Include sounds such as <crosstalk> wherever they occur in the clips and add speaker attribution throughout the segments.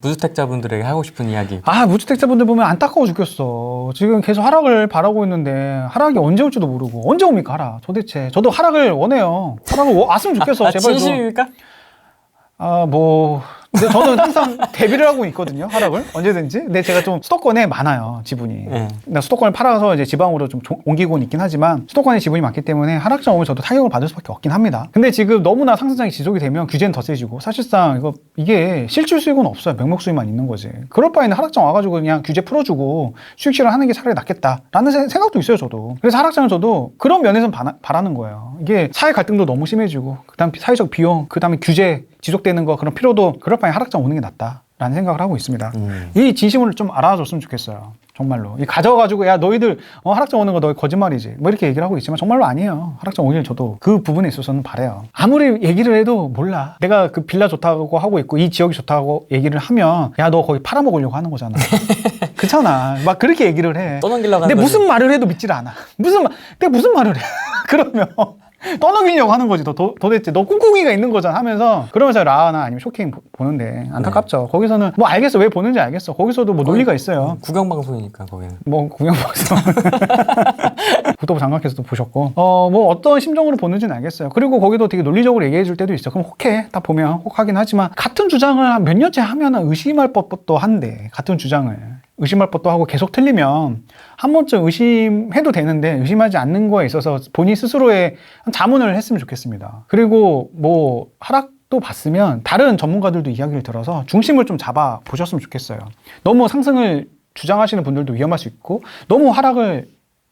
Speaker 1: 무주택자분들에게 하고 싶은 이야기.
Speaker 2: 아 무주택자분들 보면 안타까워 죽겠어. 지금 계속 하락을 바라고 있는데 하락이 언제 올지도 모르고 언제 옵니까 하락? 도대체 저도 하락을 원해요. 하락을 워- 왔으면 좋겠어.
Speaker 1: 아,
Speaker 2: 제발 좀.
Speaker 1: 진심입니까?
Speaker 2: 아뭐 근데 저는 항상 대비를 하고 있거든요. 하락을 언제든지. 근데 제가 좀 수도권에 많아요 지분이.
Speaker 1: 네.
Speaker 2: 나 수도권을 팔아서 이제 지방으로 좀 종- 옮기고는 있긴 하지만 수도권에 지분이 많기 때문에 하락장 오면 저도 타격을 받을 수밖에 없긴 합니다. 근데 지금 너무나 상승장이 지속이 되면 규제는 더 세지고 사실상 이거 이게 실질 수익은 없어요. 명목 수익만 있는 거지. 그럴 바에는 하락장 와가지고 그냥 규제 풀어주고 수익 실현 하는 게 차라리 낫겠다라는 세- 생각도 있어요. 저도. 그래서 하락장을 저도 그런 면에서 바라, 바라는 거예요. 이게 사회 갈등도 너무 심해지고 그다음 사회적 비용, 그다음에 규제 지속되는 거 그런 필요도 그럴 바에 하락장 오는 게 낫다라는 생각을 하고 있습니다.
Speaker 1: 음.
Speaker 2: 이 진심을 좀 알아줬으면 좋겠어요. 정말로. 이 가져가지고, 야, 너희들, 어, 하락장 오는 거 너희 거짓말이지. 뭐 이렇게 얘기를 하고 있지만 정말로 아니에요. 하락장 오길 저도 그 부분에 있어서는 바래요. 아무리 얘기를 해도 몰라. 내가 그 빌라 좋다고 하고 있고, 이 지역이 좋다고 얘기를 하면, 야, 너 거기 팔아먹으려고 하는 거잖아. <laughs> 그렇잖아. 막 그렇게 얘기를 해.
Speaker 1: 떠넘기려고
Speaker 2: 근데. 무슨 말을 해도 믿질 않아. 무슨 말, 내가 무슨 말을 해. <laughs> 그러면. 떠넘기려고 하는 거지. 도, 도, 도대체 너 꿍꿍이가 있는 거잖아 하면서 그러면서 라나 아니면 쇼킹 보- 보는데 안타깝죠.
Speaker 1: 네.
Speaker 2: 거기서는 뭐 알겠어 왜 보는지 알겠어. 거기서도 뭐 논리가 있어요.
Speaker 1: 구경 방송이니까 거기는.
Speaker 2: 뭐 구경 방송 <laughs> 국토부 장관께서도 보셨고 어 뭐 어떤 심정으로 보는지는 알겠어요. 그리고 거기도 되게 논리적으로 얘기해 줄 때도 있어. 그럼 혹해 딱 보면 혹하긴 하지만 같은 주장을 한 몇 년째 하면은 의심할 법도 한데 같은 주장을 의심할 법도 하고 계속 틀리면 한 번쯤 의심해도 되는데 의심하지 않는 거에 있어서 본인 스스로의 한 자문을 했으면 좋겠습니다. 그리고 뭐 하락도 봤으면 다른 전문가들도 이야기를 들어서 중심을 좀 잡아 보셨으면 좋겠어요. 너무 상승을 주장하시는 분들도 위험할 수 있고 너무 하락을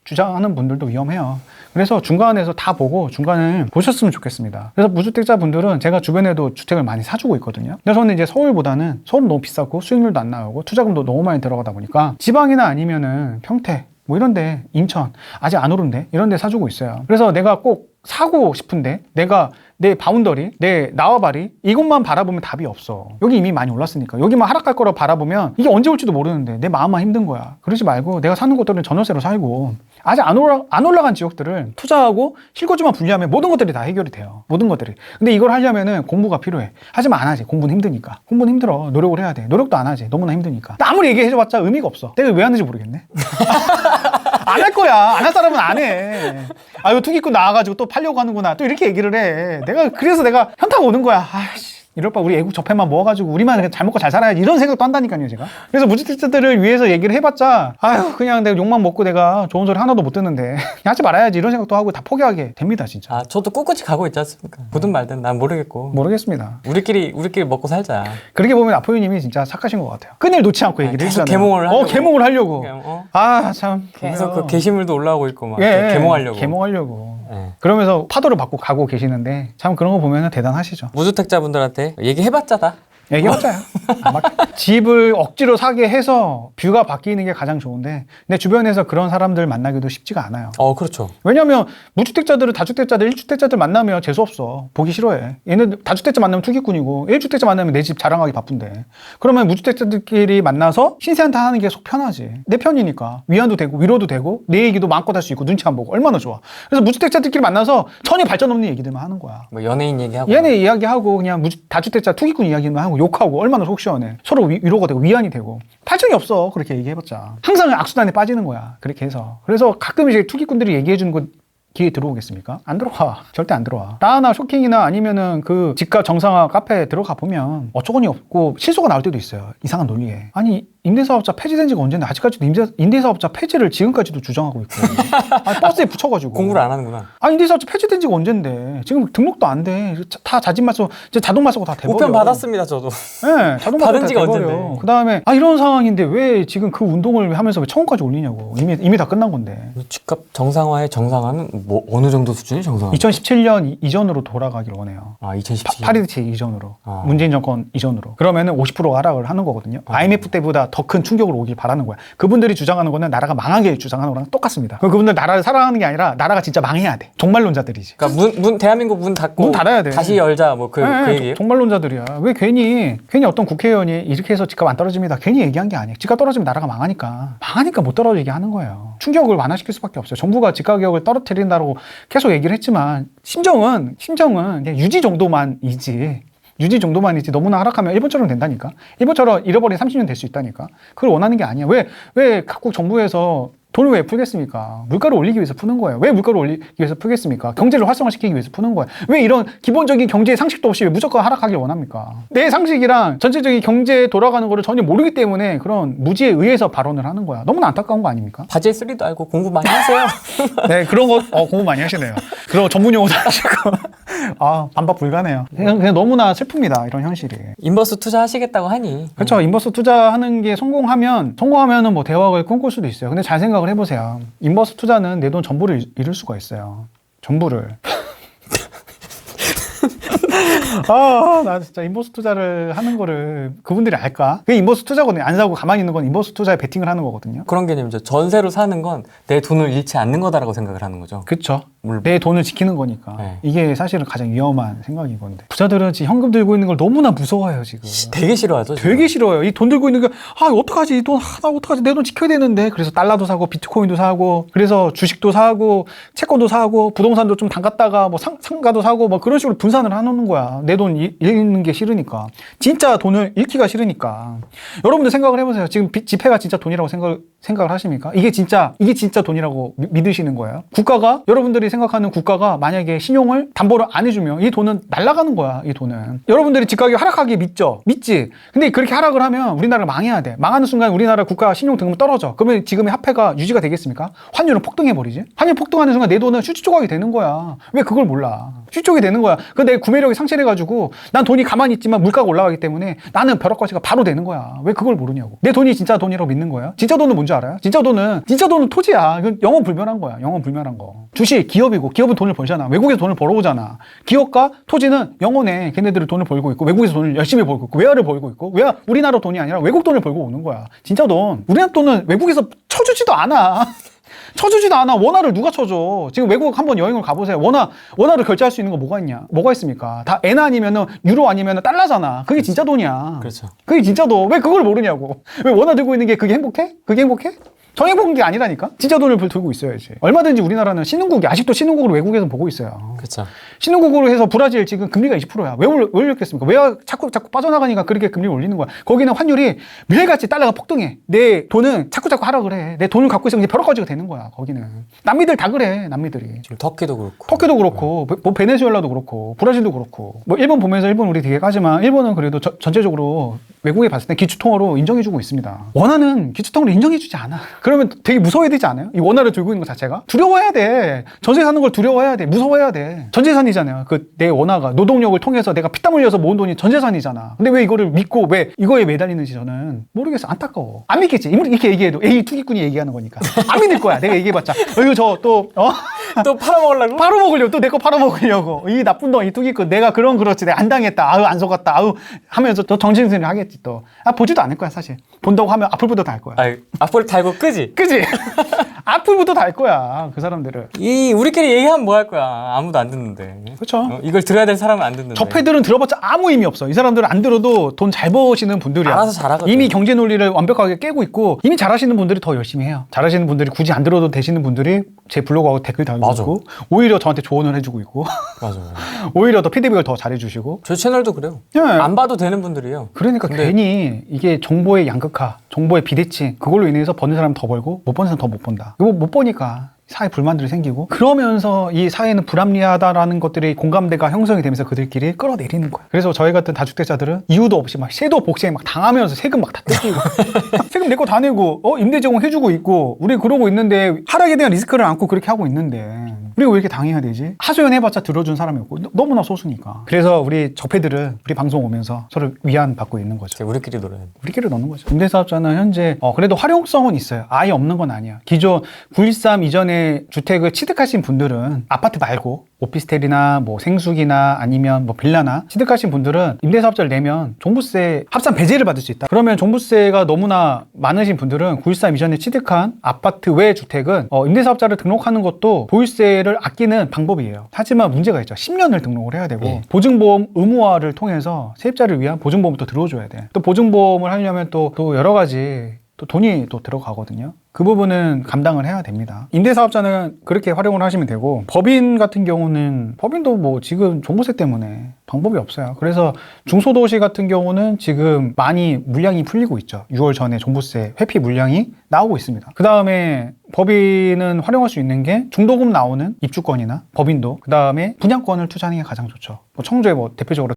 Speaker 2: 주장하는 분들도 위험해요. 그래서 중간에서 다 보고 중간을 보셨으면 좋겠습니다. 그래서 무주택자 분들은 제가 주변에도 주택을 많이 사주고 있거든요. 근데 저는 이제 서울보다는 서울은 너무 비싸고 수익률도 안 나오고 투자금도 너무 많이 들어가다 보니까 지방이나 아니면은 평택 뭐 이런데 인천 아직 안 오른데 이런데 사주고 있어요. 그래서 내가 꼭 사고 싶은데 내가 내 바운더리, 내 나와바리 이것만 바라보면 답이 없어. 여기 이미 많이 올랐으니까 여기만 하락할 거라고 바라보면 이게 언제 올지도 모르는데 내 마음만 힘든 거야. 그러지 말고 내가 사는 곳들은 전월세로 살고 아직 안, 올라, 안 올라간 지역들을 투자하고 실거주만 분리하면 모든 것들이 다 해결이 돼요. 모든 것들이. 근데 이걸 하려면은 공부가 필요해. 하지만 안 하지. 공부는 힘드니까. 공부는 힘들어. 노력을 해야 돼. 노력도 안 하지. 너무나 힘드니까. 아무리 얘기해줘봤자 의미가 없어. 내가 왜 하는지 모르겠네. <laughs> 안 할 거야. 안 할 사람은 안 해. 아, 이거 투기꾼 나와가지고 또 팔려고 하는구나. 또 이렇게 얘기를 해. 내가, 그래서 내가 현타가 오는 거야. 아이씨. 이럴 바 우리 애국 접해만 모아가지고 우리만 그냥 잘 먹고 잘 살아야지 이런 생각도 한다니까요 제가 그래서 무주택자들을 위해서 얘기를 해봤자 아유 그냥 내가 욕만 먹고 내가 좋은 소리 하나도 못 듣는데 <laughs> 하지 말아야지 이런 생각도 하고 다 포기하게 됩니다 진짜
Speaker 1: 아 저도 꿋꿋이 가고 있지 않습니까? 보든 말든 난 모르겠고.
Speaker 2: 모르겠습니다
Speaker 1: 우리끼리 우리끼리 먹고 살자.
Speaker 2: 그렇게 보면 아포유님이 진짜 착하신 것 같아요 끈을 놓지 않고 얘기를
Speaker 1: 계속
Speaker 2: 해주잖아요
Speaker 1: 개몽을
Speaker 2: 어
Speaker 1: 하려고.
Speaker 2: 개몽을 하려고
Speaker 1: 그냥, 어?
Speaker 2: 아참
Speaker 1: 계속 그 게시물도 올라오고 있고 막
Speaker 2: 예,
Speaker 1: 개몽하려고.
Speaker 2: 개몽하려고
Speaker 1: 예.
Speaker 2: 그러면서 파도를 받고 가고 계시는데 참 그런 거 보면 대단하시죠.
Speaker 1: 무주택자분들한테 얘기해봤자다.
Speaker 2: 얘기해봤자요. 아마 집을 억지로 사게 해서 뷰가 바뀌는 게 가장 좋은데 내 주변에서 그런 사람들 만나기도 쉽지가 않아요.
Speaker 1: 어 그렇죠.
Speaker 2: 왜냐면 무주택자들은 다주택자들, 1주택자들 만나면 재수없어. 보기 싫어해. 얘는 다주택자 만나면 투기꾼이고 1주택자 만나면 내 집 자랑하기 바쁜데. 그러면 무주택자들끼리 만나서 신세한테 하는 게 속 편하지. 내 편이니까. 위안도 되고 위로도 되고 내 얘기도 마음껏 할 수 있고 눈치 안 보고 얼마나 좋아. 그래서 무주택자들끼리 만나서 전혀 발전 없는 얘기들만 하는 거야.
Speaker 1: 뭐 연예인 얘기하고.
Speaker 2: 얘네 이야기하고 그냥 무주, 다주택자 투기꾼 이야기만 하고 욕하고 얼마나 속 시원해. 서로 위, 위로가 되고 위안이 되고 발전이 없어. 그렇게 얘기해봤자. 항상 악순환에 빠지는 거야. 그렇게 해서. 그래서 가끔 이제 투기꾼들이 얘기해주는 거 기회 들어오겠습니까? 안 들어와. <laughs> 절대 안 들어와. 라나 쇼킹이나 아니면은 그 집값 정상화 카페 들어가 보면 어처구니 없고 실소가 나올 때도 있어요. 이상한 논리에. 아니, 임대사업자 폐지된 지가 언젠데 아직까지도 임대, 임대사업자 폐지를 지금까지도 주장하고 있고. 아니, 버스에 <laughs> 붙여가지고.
Speaker 1: 공부를 안 하는구나.
Speaker 2: 아, 임대사업자 폐지된 지가 언젠데. 지금 등록도 안 돼. 자- 다 자진말소, 이제 자동말소가 다 돼버려.
Speaker 1: 우편 받았습니다 저도.
Speaker 2: 네, 자동말소
Speaker 1: 받은
Speaker 2: 다
Speaker 1: 지가. 언젠데.
Speaker 2: 그 다음에, 아, 이런 상황인데 왜 지금 그 운동을 하면서 왜 청원까지 올리냐고. 이미, 이미 다 끝난 건데.
Speaker 1: 집값 정상화의 정상화는 뭐 어느 정도 수준이 정상화?
Speaker 2: 2017년 이 전으로 돌아가기를 원해요.
Speaker 1: 아 2017.
Speaker 2: 파, 리드체 이전으로
Speaker 1: 아.
Speaker 2: 문재인 정권 이전으로 그러면은 50% 하락을 하는 거거든요. IMF 때보다 더 큰 충격을 오길 바라는 거야. 그분들이 주장하는 거는 나라가 망하게 주장하는 거랑 똑같습니다. 그분들 나라를 사랑하는 게 아니라 나라가 진짜 망해야 돼. 종말론자들이지.
Speaker 1: 그러니까 문, 문 대한민국 문 닫고
Speaker 2: 문 닫아야 돼.
Speaker 1: 다시 열자 뭐그
Speaker 2: 네,
Speaker 1: 그 얘기예요.
Speaker 2: 종말론자들이야. 왜 괜히 괜히 어떤 국회의원이 이렇게 해서 집값 안 떨어집니다. 괜히 얘기한 게 아니에요. 집값 떨어지면 나라가 망하니까 망하니까 못 떨어지게 하는 거예요. 충격을 완화시킬 수밖에 없어요. 정부가 집가격을 떨어뜨린다고 계속 얘기를 했지만 심정은 심정은 그냥 유지 정도만이지 유지 정도만이지 너무나 하락하면 일본처럼 된다니까. 일본처럼 잃어버린 30년 될 수 있다니까. 그걸 원하는 게 아니야. 왜, 왜 각국 정부에서 돈을 왜 풀겠습니까? 물가를 올리기 위해서 푸는 거예요. 왜 물가를 올리기 위해서 풀겠습니까? 경제를 활성화시키기 위해서 푸는 거예요. 왜 이런 기본적인 경제 상식도 없이 왜 무조건 하락하길 원합니까? 내 상식이랑 전체적인 경제에 돌아가는 거를 전혀 모르기 때문에 그런 무지에 의해서 발언을 하는 거야. 너무나 안타까운 거 아닙니까?
Speaker 1: 바지에 쓰리도 알고 공부 많이 하세요. <laughs>
Speaker 2: 네, 그런 거, 어, 공부 많이 하시네요. 그런 전문 용어도 하시고. 아, 반박 불가네요. 그냥, 그냥 너무나 슬픕니다. 이런 현실이.
Speaker 1: 인버스 투자하시겠다고 하니.
Speaker 2: 그렇죠. 인버스 투자하는 게 성공하면, 성공하면은 뭐 대박을 꿈꿀 수도 있어요. 근데 잘 생각을 해보세요. 인버스 투자는 내 돈 전부를 잃- 잃을 수가 있어요. 전부를. <laughs> <laughs> 아, 나 진짜 인버스 투자를 하는 거를 그분들이 알까? 그게 인버스 투자거든요. 안 사고 가만히 있는 건 인버스 투자에 베팅을 하는 거거든요.
Speaker 1: 그런 개념이죠. 전세로 사는 건 내 돈을 잃지 않는 거다라고 생각을 하는 거죠.
Speaker 2: 그쵸.
Speaker 1: 물론.
Speaker 2: 내 돈을 지키는 거니까.
Speaker 1: 네.
Speaker 2: 이게 사실은 가장 위험한 생각인 건데. 부자들은 지금 현금 들고 있는 걸 너무나 무서워해요, 지금.
Speaker 1: 되게 싫어하죠. 지금.
Speaker 2: 되게 싫어요. 이 돈 들고 있는 게, 아, 어떡하지? 이 돈, 아, 나 어떡하지? 내 돈 지켜야 되는데. 그래서 달러도 사고, 비트코인도 사고, 그래서 주식도 사고, 채권도 사고, 부동산도 좀 담갔다가, 뭐 상, 상가도 사고, 뭐 그런 식으로 분산을 해놓 는 거야. 내 돈 잃는 게 싫으니까. 진짜 돈을 잃기가 싫으니까. 여러분들 생각을 해보세요. 지금 비- 지폐가 진짜 돈이라고 생각, 생각을 하십니까? 이게 진짜, 이게 진짜 돈이라고 미- 믿으시는 거예요? 국가가, 여러분들이 생각하는 국가가 만약에 신용을 담보를 안 해주면 이 돈은 날아가는 거야, 이 돈은. 여러분들이 집가격이 하락하기 믿죠? 믿지? 근데 그렇게 하락을 하면 우리나라가 망해야 돼. 망하는 순간 우리나라 국가 신용 등급 떨어져. 그러면 지금의 화폐가 유지가 되겠습니까? 환율은 폭등해버리지? 환율 폭등하는 순간 내 돈은 수지 조각이 되는 거야. 왜 그걸 몰라? 수지 조각이 되는 거야. 근데 내 구매력이 상실해가지고 난 돈이 가만히 있지만 물가가 올라가기 때문에 나는 벼락거치가 바로 되는 거야. 왜 그걸 모르냐고. 내 돈이 진짜 돈이라고 믿는 거예요? 진짜 돈은 뭔지 알아요? 진짜 돈은, 진짜 돈은 토지야. 영원 불멸한 거야. 영원 불멸한 거. 주식, 기업이고, 기업은 돈을 벌잖아. 외국에서 돈을 벌어오잖아. 기업과 토지는 영원해. 걔네들은 돈을 벌고 있고, 외국에서 돈을 열심히 벌고 있고, 외화를 벌고 있고, 외화, 우리나라 돈이 아니라 외국 돈을 벌고 오는 거야. 진짜 돈. 우리나라 돈은 외국에서 쳐주지도 않아. <laughs> 쳐주지도 않아. 원화를 누가 쳐줘? 지금 외국 한번 여행을 가보세요. 원화, 원화를 결제할 수 있는 거 뭐가 있냐? 뭐가 있습니까? 다엔 아니면은 유로 아니면은 달러잖아. 그게 진짜 돈이야.
Speaker 1: 그렇죠.
Speaker 2: 그게 진짜 돈. 왜 그걸 모르냐고. 왜 원화 들고 있는 게 그게 행복해? 그게 행복해? 정 행복한 게 아니라니까? 진짜 돈을 들고 있어야지. 얼마든지 우리나라는 신흥국이, 아직도 신흥국으로 외국에서 보고 있어요.
Speaker 1: 그렇죠.
Speaker 2: 신흥국으로 해서 브라질 지금 금리가 20%야. 왜, 올, 왜 올렸겠습니까? 왜 자꾸 자꾸 빠져나가니까 그렇게 금리를 올리는 거야. 거기는 환율이 매일같이 달러가 폭등해. 내 돈은 자꾸 자꾸 하락을 해. 내 돈을 갖고 있으면 이제 벼락거지가 되는 거야. 거기는. 남미들 다 그래. 남미들이.
Speaker 1: 지금 터키도 그렇고.
Speaker 2: 터키도 그렇고, 뭐 베네수엘라도 그렇고, 브라질도 그렇고, 뭐 일본 보면서 일본 우리 되게 까지만 일본은 그래도 저- 전체적으로 외국에 봤을 때 기축통화로 인정해주고 있습니다. 원화는 기축통화로 인정해주지 않아. <laughs> 그러면 되게 무서워야 되지 않아요? 이 원화를 들고 있는 것 자체가 두려워해야 돼. 전세 사는 걸 두려워해야 돼. 무서워해야 돼. 전재 산이잖아요. 그 내 원화가 노동력을 통해서 내가 피땀 흘려서 모은 돈이 전재산이잖아. 근데 왜 이거를 믿고 왜 이거에 매달리는지 저는 모르겠어. 안타까워. 안 믿겠지. 이렇게 얘기해도 에이 투기꾼이 얘기하는 거니까 안 믿을 거야. 내가 얘기해봤자. 어, 이거 저또 어?
Speaker 1: 또 팔아먹으려고?
Speaker 2: 바로 먹으려고 또 내 거 팔아 먹으려고 이 나쁜 놈이 투기꾼 내가 그런 그렇지 내가 안 당했다 아우 안 속았다 아우 하면서 또 정신승리 하겠지 또 아 보지도 않을 거야 사실 본다고 하면 앞을부터 달 거야
Speaker 1: 아, 앞을 달고 끄지.
Speaker 2: 그지 <laughs> 앞을부터 달 거야 그 사람들은
Speaker 1: 이 우리끼리 얘기하면 뭐 할 거야? 아무도 안 듣는데.
Speaker 2: 그렇죠
Speaker 1: 어, 이걸 들어야 될 사람은 안 듣는데.
Speaker 2: 저패들은 들어봤자 아무 의미 없어 이 사람들은 안 들어도 돈 잘 버시는 분들이야
Speaker 1: 알아서 잘하거든.
Speaker 2: 이미 경제 논리를 완벽하게 깨고 있고 이미 잘하시는 분들이 더 열심히 해요 잘하시는 분들이 굳이 안 들어도 되시는 분들이 제 블로그하고 댓글 달고
Speaker 1: 맞아.
Speaker 2: 있고 오히려 저한테 조언을 해주고 있고 <laughs>
Speaker 1: 맞아요. <laughs>
Speaker 2: 오히려 더 피드백을 더 잘해주시고
Speaker 1: 저희 채널도 그래요.
Speaker 2: 예.
Speaker 1: 안 봐도 되는 분들이에요.
Speaker 2: 그러니까
Speaker 1: 근데-
Speaker 2: 괜히 이게 정보의 양극화, 정보의 비대칭 그걸로 인해서 버는 사람 더 벌고 못 버는 사람 더 못 번다. 이거 못 버니까 사회 불만들이 생기고 그러면서 이 사회는 불합리하다라는 것들이 공감대가 형성이 되면서 그들끼리 끌어내리는 거야. 그래서 저희 같은 다주택자들은 이유도 없이 막 섀도우 복싱 막 당하면서 세금 막 다 뜯기고 <laughs> 세금 내 거 다 내고 어 임대 제공 해주고 있고 우리 그러고 있는데 하락에 대한 리스크를 안고 그렇게 하고 있는데 우리가 왜 이렇게 당해야 되지? 하소연 해봤자 들어준 사람이 없고 너- 너무나 소수니까. 그래서 우리 저패들은 우리 방송 오면서 서로 위안 받고 있는 거죠.
Speaker 1: 우리끼리 노래.
Speaker 2: 우리끼리 넣는 거죠. 임대사업자는 현재 어, 그래도 활용성은 있어요. 아예 없는 건 아니야. 기존 913 이전에 주택을 취득하신 분들은 아파트 말고 오피스텔이나 뭐 생숙이나 아니면 뭐 빌라나 취득하신 분들은 임대사업자를 내면 종부세 합산 배제를 받을 수 있다. 그러면 종부세가 너무나 많으신 분들은 913 이전에 취득한 아파트 외 주택은 어, 임대사업자를 등록하는 것도 보유세를 아끼는 방법이에요. 하지만 문제가 있죠. 10년을 등록을 해야 되고
Speaker 1: 예.
Speaker 2: 보증보험 의무화를 통해서 세입자를 위한 보증보험을 또 들어줘야 돼. 또 보증보험을 하려면 또, 또 여러 가지 또 돈이 또 들어가거든요. 그 부분은 감당을 해야 됩니다. 임대사업자는 그렇게 활용을 하시면 되고 법인 같은 경우는 법인도 뭐 지금 종부세 때문에 방법이 없어요. 그래서 중소도시 같은 경우는 지금 많이 물량이 풀리고 있죠. 6월 전에 종부세 회피 물량이 나오고 있습니다. 그 다음에 법인은 활용할 수 있는 게 중도금 나오는 입주권이나 법인도 그 다음에 분양권을 투자하는 게 가장 좋죠. 뭐 청주에 뭐 대표적으로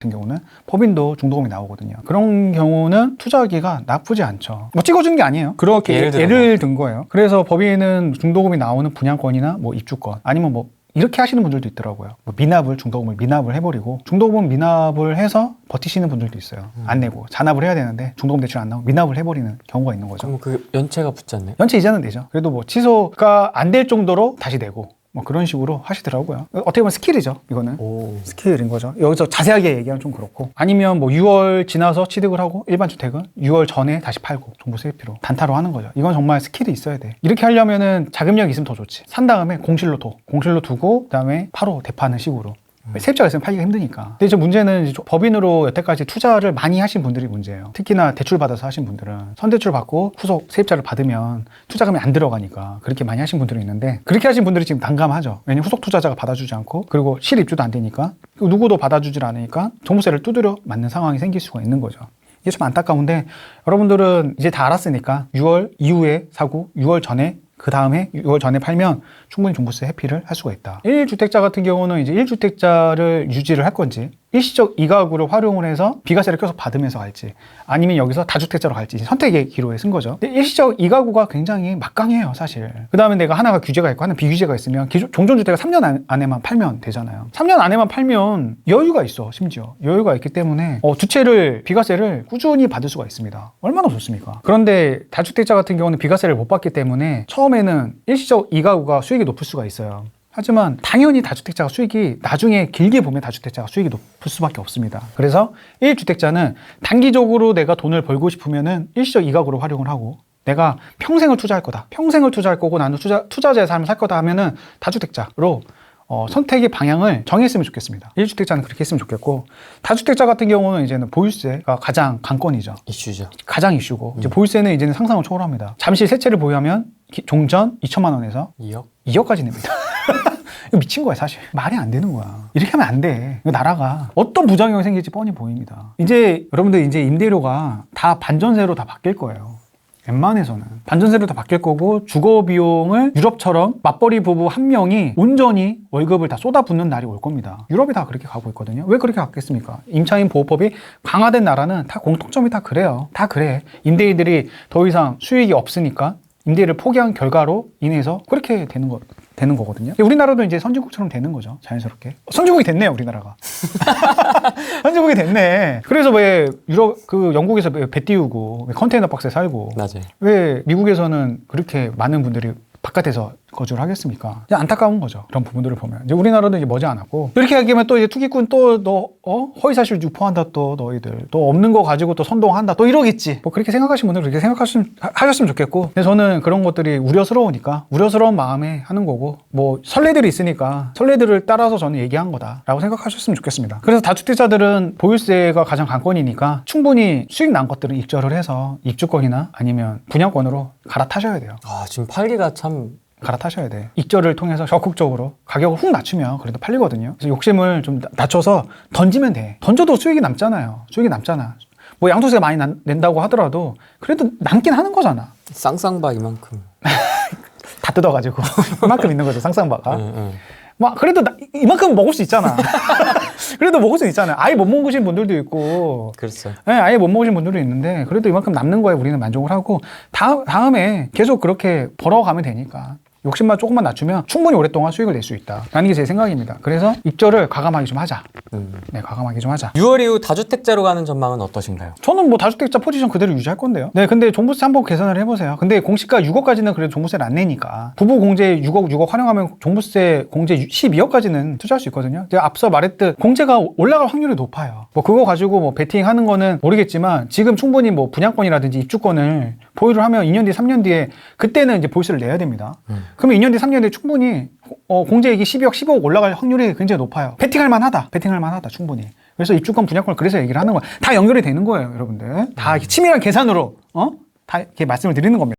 Speaker 2: 같은 경우는 법인도 중도금이 나오거든요. 그런 경우는 투자하기가 나쁘지 않죠. 뭐 찍어주는 게 아니에요. 그렇게
Speaker 1: 예를 들어
Speaker 2: 예를 든 거예요. 그래서 법인은 중도금이 나오는 분양권이나 뭐 입주권 아니면 뭐 이렇게 하시는 분들도 있더라고요. 뭐 미납을 중도금을 미납을 해버리고 중도금 미납을 해서 버티시는 분들도 있어요. 안 내고 잔압을 해야 되는데 중도금 대출 안 나오고 미납을 해버리는 경우가 있는 거죠.
Speaker 1: 그럼 그 연체가 붙지 않나요?
Speaker 2: 연체 이자는 되죠. 그래도 뭐 취소가 안 될 정도로 다시 내고 뭐 그런 식으로 하시더라고요. 어떻게 보면 스킬이죠. 이거는.
Speaker 1: 오.
Speaker 2: 스케일인 거죠. 여기서 자세하게 얘기하면 좀 그렇고. 아니면 뭐 6월 지나서 취득을 하고 일반 주택은 6월 전에 다시 팔고 종부세 회피로 단타로 하는 거죠. 이건 정말 스킬이 있어야 돼. 이렇게 하려면은 자금력이 있으면 더 좋지. 산 다음에 공실로 둬. 공실로 두고 그다음에 바로 대파는 식으로. 세입자가 있으면 팔기가 힘드니까. 근데 이제 문제는 법인으로 여태까지 투자를 많이 하신 분들이 문제예요. 특히나 대출 받아서 하신 분들은 선대출 받고 후속 세입자를 받으면 투자금이 안 들어가니까 그렇게 많이 하신 분들이 있는데 그렇게 하신 분들이 지금 난감하죠. 왜냐면 후속 투자자가 받아주지 않고 그리고 실입주도 안 되니까 누구도 받아주질 않으니까 종부세를 두드려 맞는 상황이 생길 수가 있는 거죠. 이게 좀 안타까운데 여러분들은 이제 다 알았으니까 6월 이후에 사고 6월 전에 그 다음에 6월 전에 팔면 충분히 종부세 회피를 할 수가 있다. 1주택자 같은 경우는 이제 1주택자를 유지를 할 건지 일시적 이가구를 활용을 해서 비과세를 계속 받으면서 갈지 아니면 여기서 다주택자로 갈지 선택의 기로에 쓴 거죠. 근데 일시적 이가구가 굉장히 막강해요, 사실. 그 다음에 내가 하나가 규제가 있고 하나 비규제가 있으면 기존 종전주택을 3년 안- 안에만 팔면 되잖아요. 3년 안에만 팔면 여유가 있어, 심지어. 여유가 있기 때문에 어, 주체를 비과세를 꾸준히 받을 수가 있습니다. 얼마나 좋습니까? 그런데 다주택자 같은 경우는 비과세를 못 받기 때문에 처음에는 일시적 이가구가 수익이 높을 수가 있어요. 하지만 당연히 다주택자가 수익이 나중에 길게 보면 다주택자가 수익이 높을 수밖에 없습니다. 그래서 1주택자는 단기적으로 내가 돈을 벌고 싶으면은 일시적 이가구를 활용을 하고 내가 평생을 투자할 거다. 평생을 투자할 거고 나는 투자, 투자자의 삶을 살 거다 하면은 다주택자로 어, 선택의 방향을 정했으면 좋겠습니다. 1주택자는 그렇게 했으면 좋겠고 다주택자 같은 경우는 이제는 보유세가 가장 관건이죠.
Speaker 1: 이슈죠.
Speaker 2: 가장 이슈고 이제 보유세는 이제는 상상을 초월합니다. 잠시 세채를 보유하면 기- 종전 2천만 원에서
Speaker 1: 2억?
Speaker 2: 2억까지 냅니다. 이거 미친 거야 사실 말이 안 되는 거야 이렇게 하면 안 돼 이거 나라가 어떤 부작용이 생길지 뻔히 보입니다 이제 여러분들 이제 임대료가 다 반전세로 다 바뀔 거예요 웬만해서는 반전세로 다 바뀔 거고 주거 비용을 유럽처럼 맞벌이 부부 한 명이 온전히 월급을 다 쏟아붓는 날이 올 겁니다. 유럽이 다 그렇게 가고 있거든요. 왜 그렇게 갔겠습니까? 임차인 보호법이 강화된 나라는 다 공통점이 다 그래요. 다 그래. 임대인들이 더 이상 수익이 없으니까 임대를 포기한 결과로 인해서 그렇게 되는 거 되는 거거든요. 우리나라도 이제 선진국처럼 되는 거죠. 자연스럽게. 선진국이 됐네요, 우리나라가. <laughs> 선진국이 됐네. 그래서 왜 유럽 그 영국에서 왜배 띄우고 왜 컨테이너 박스에 살고
Speaker 1: 맞아요.
Speaker 2: 왜 미국에서는 그렇게 많은 분들이 바깥에서 거주를 하겠습니까? 안타까운 거죠. 그런 부분들을 보면. 이제 우리나라도 이제 머지않았고. 이렇게 얘기하면 또 이제 투기꾼 또 너, 어? 허위사실 유포한다 또 너희들. 또 없는 거 가지고 또 선동한다. 또 이러겠지. 뭐 그렇게 생각하시는 분들은 그렇게 생각하시면, 하- 하셨으면 좋겠고. 근데 저는 그런 것들이 우려스러우니까 우려스러운 마음에 하는 거고. 뭐 설레들이 있으니까 설레들을 따라서 저는 얘기한 거다라고 생각하셨으면 좋겠습니다. 그래서 다주택자들은 보유세가 가장 관건이니까 충분히 수익 난 것들은 입절을 해서 입주권이나 아니면 분양권으로 갈아타셔야 돼요.
Speaker 1: 아, 지금 팔기가 참
Speaker 2: 갈아타셔야 돼. 익절을 통해서 적극적으로 가격을 훅 낮추면 그래도 팔리거든요. 그래서 욕심을 좀 나- 낮춰서 던지면 돼. 던져도 수익이 남잖아요. 수익이 남잖아. 뭐 양도세 많이 난- 낸다고 하더라도 그래도 남긴 하는 거잖아.
Speaker 1: 쌍쌍바 이만큼. <laughs>
Speaker 2: 다 뜯어가지고 <laughs> 이만큼 있는 거죠 상상바가.
Speaker 1: 응, 응.
Speaker 2: 막 그래도 나- 이만큼 먹을 수 있잖아. <laughs> 그래도 먹을 수 있잖아요. 아예 못 먹으신 분들도 있고.
Speaker 1: 그렇죠.
Speaker 2: 네, 아예 못 먹으신 분들도 있는데 그래도 이만큼 남는 거에 우리는 만족을 하고 다음, 다음에 계속 그렇게 벌어가면 되니까 욕심만 조금만 낮추면 충분히 오랫동안 수익을 낼 수 있다라는 게 제 생각입니다. 그래서 입절을 과감하게 좀 하자.
Speaker 1: 음.
Speaker 2: 네, 과감하게 좀 하자.
Speaker 1: 6월 이후 다주택자로 가는 전망은 어떠신가요?
Speaker 2: 저는 뭐 다주택자 포지션 그대로 유지할 건데요. 네, 근데 종부세 한번 계산을 해보세요. 근데 공시가 6억까지는 그래도 종부세를 안 내니까 부부 공제 6억, 6억 활용하면 종부세 공제 12억까지는 투자할 수 있거든요. 제가 앞서 말했듯 공제가 올라갈 확률이 높아요. 뭐 그거 가지고 뭐 베팅하는 거는 모르겠지만 지금 충분히 뭐 분양권이라든지 입주권을 보유를 하면 2년 뒤, 3년 뒤에 그때는 이제 보유세를 내야 됩니다.
Speaker 1: 음.
Speaker 2: 그러면 2년 뒤, 3년 뒤에 충분히 어, 공제액이 12억, 15억 올라갈 확률이 굉장히 높아요. 베팅할 만하다. 베팅할 만하다. 충분히. 그래서 입주권 분양권을 그래서 얘기를 하는 거예요. 다 연결이 되는 거예요, 여러분들. 다 이렇게 치밀한 계산으로 어? 다 이렇게 말씀을 드리는 겁니다.